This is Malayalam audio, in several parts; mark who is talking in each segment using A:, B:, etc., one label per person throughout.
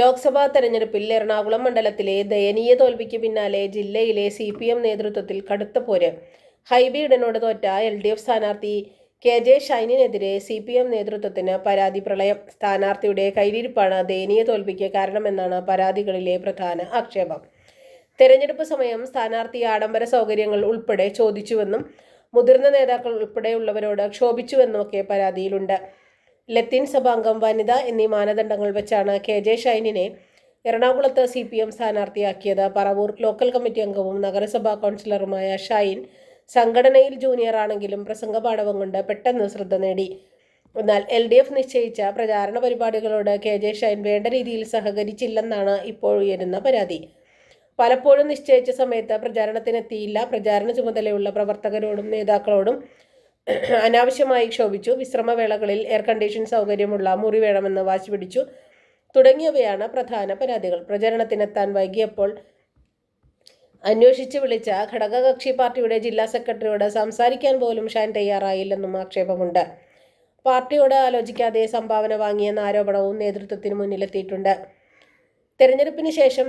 A: ലോക്സഭാ തെരഞ്ഞെടുപ്പിൽ എറണാകുളം മണ്ഡലത്തിലെ ദയനീയ തോൽവിക്ക് പിന്നാലെ ജില്ലയിലെ സി പി എം നേതൃത്വത്തിൽ കടുത്ത പോര്. ഹൈബി ഈഡനോട് തോറ്റ എൽ ഡി എഫ് സ്ഥാനാർത്ഥി കെ ജെ ഷൈനിനെതിരെ സി പി എം നേതൃത്വത്തിന് പരാതി പ്രളയം. സ്ഥാനാർത്ഥിയുടെ കയ്യിലിരിപ്പാണ് ദയനീയ തോൽവിക്ക് കാരണമെന്നാണ് പരാതികളിലെ പ്രധാന ആക്ഷേപം. തെരഞ്ഞെടുപ്പ് സമയം സ്ഥാനാർത്ഥി ആഡംബര സൗകര്യങ്ങൾ ഉൾപ്പെടെ ചോദിച്ചുവെന്നും മുതിർന്ന നേതാക്കൾ ഉൾപ്പെടെയുള്ളവരോട് ക്ഷോഭിച്ചുവെന്നുമൊക്കെ പരാതിയിലുണ്ട്. ലത്തീൻ സഭ അംഗം വനിത എന്നീ മാനദണ്ഡങ്ങൾ വെച്ചാണ് കെ ജെ ഷൈനിനെ എറണാകുളത്ത് സി പി എം സ്ഥാനാർത്ഥിയാക്കിയത്. പറവൂർ ലോക്കൽ കമ്മിറ്റി അംഗവും നഗരസഭാ കൗൺസിലറുമായ ഷൈൻ സംഘടനയിൽ ജൂനിയർ ആണെങ്കിലും പ്രസംഗ പാടവം കൊണ്ട് പെട്ടെന്ന് ശ്രദ്ധ നേടി. എന്നാൽ എൽ ഡി എഫ് നിശ്ചയിച്ച പ്രചാരണ പരിപാടികളോട് കെ ജെ ഷൈൻ വേണ്ട രീതിയിൽ സഹകരിച്ചില്ലെന്നാണ് ഇപ്പോൾ ഉയരുന്ന പരാതി. പലപ്പോഴും നിശ്ചയിച്ച സമയത്ത് പ്രചാരണത്തിനെത്തിയില്ല. പ്രചാരണ ചുമതലയുള്ള പ്രവർത്തകരോടും നേതാക്കളോടും അനാവശ്യമായി ക്ഷോഭിച്ചു. വിശ്രമവേളകളിൽ എയർ കണ്ടീഷൻ സൗകര്യമുള്ള മുറി വേണമെന്ന് വാശി പിടിച്ചു. തുടങ്ങിയവയാണ് പ്രധാന പരാതികൾ. പ്രചരണത്തിനെത്താൻ വൈകിയപ്പോൾ അന്വേഷിച്ച് വിളിച്ച ഘടകകക്ഷി പാർട്ടിയുടെ ജില്ലാ സെക്രട്ടറിയോട് സംസാരിക്കാൻ പോലും ഷാൻ തയ്യാറായില്ലെന്നും ആക്ഷേപമുണ്ട്. പാർട്ടിയോട് ആലോചിക്കാതെ സംഭാവന വാങ്ങിയെന്ന ആരോപണവും നേതൃത്വത്തിന് മുന്നിലെത്തിയിട്ടുണ്ട്. തെരഞ്ഞെടുപ്പിന് ശേഷം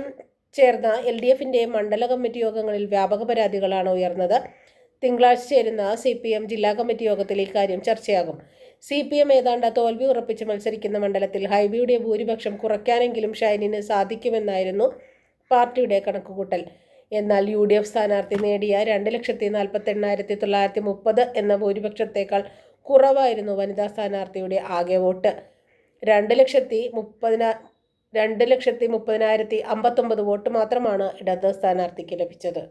A: ചേർന്ന എൽ ഡി എഫിന്റെ മണ്ഡല കമ്മിറ്റി യോഗങ്ങളിൽ വ്യാപക പരാതികളാണ് ഉയർന്നത്. തിങ്കളാഴ്ച ചേരുന്ന സി പി എം ജില്ലാ കമ്മിറ്റി യോഗത്തിൽ ഇക്കാര്യം ചർച്ചയാകും. സി പി എം ഏതാണ്ട് തോൽവി ഉറപ്പിച്ച് മത്സരിക്കുന്ന മണ്ഡലത്തിൽ ഹൈബിയുടെ ഭൂരിപക്ഷം കുറയ്ക്കാനെങ്കിലും ഷൈനിന് സാധിക്കുമെന്നായിരുന്നു പാർട്ടിയുടെ കണക്കുകൂട്ടൽ. എന്നാൽ യു ഡി എഫ് സ്ഥാനാർത്ഥി നേടിയ രണ്ട് ലക്ഷത്തി നാൽപ്പത്തി എണ്ണായിരത്തി തൊള്ളായിരത്തി മുപ്പത് എന്ന ഭൂരിപക്ഷത്തേക്കാൾ കുറവായിരുന്നു വനിതാ സ്ഥാനാർത്ഥിയുടെ ആകെ വോട്ട്. രണ്ട് ലക്ഷത്തി മുപ്പതിനാ രണ്ട് ലക്ഷത്തി മുപ്പതിനായിരത്തി അമ്പത്തൊമ്പത് വോട്ട് മാത്രമാണ് ഇടത് സ്ഥാനാർത്ഥിക്ക് ലഭിച്ചത്.